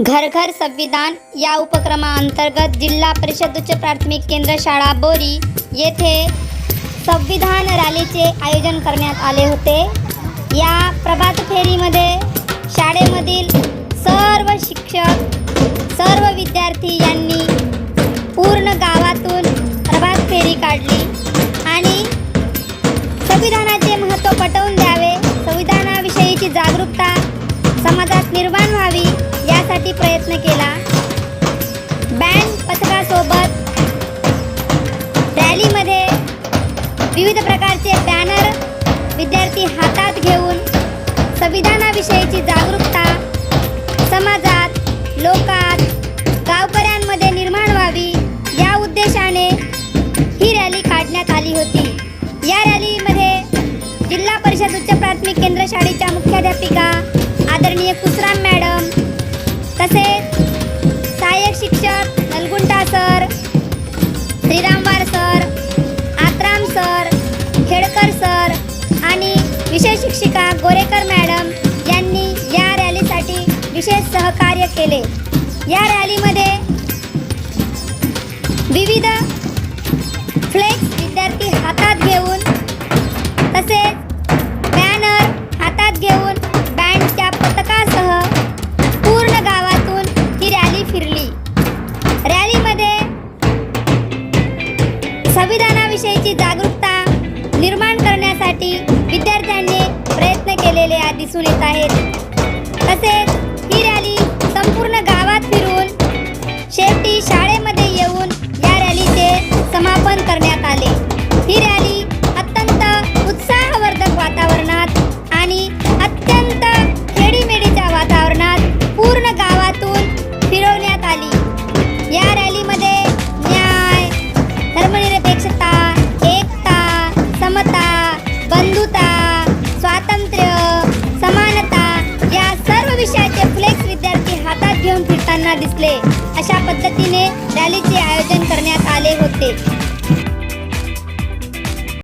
घर घर संविधान या उपक्रमाअंतर्गत जिल्हा परिषद उच्च प्राथमिक केंद्र शाळा बोरी येथे संविधान रॅलीचे आयोजन करण्यात आले होते. या प्रभात फेरीमध्ये शाळेमधील सर्व शिक्षक सर्व विद्यार्थी यांनी पूर्ण गावातून प्रभात फेरी काढली आणि संविधानाचे उच्च प्राथमिक केंद्र शाळेच्या मुख्याध्यापिका आदरणीय कुसराम मॅडम तसेच सहाय्यक शिक्षक Nalgunta sir Shriramwar sir Atram sir Khedkar sir आणि विशेष शिक्षिका गोरेकर मॅडम यांनी या रॅलीसाठी विशेष सहकार्य केले. या रॅलीमध्ये विविध फ्लेक्स विद्यार्थी हातात घेऊन संविधानाविषयीची जागरूकता निर्माण करण्यासाठी विद्यार्थ्यांनी प्रयत्न केलेले दिसून येत आहेत. तसेच ही रॅली संपूर्ण गावात फिरून शेवटी शाळेमध्ये येऊन या रॅलीचे समापन कर दिसले. अशा पद्धतीने रॅली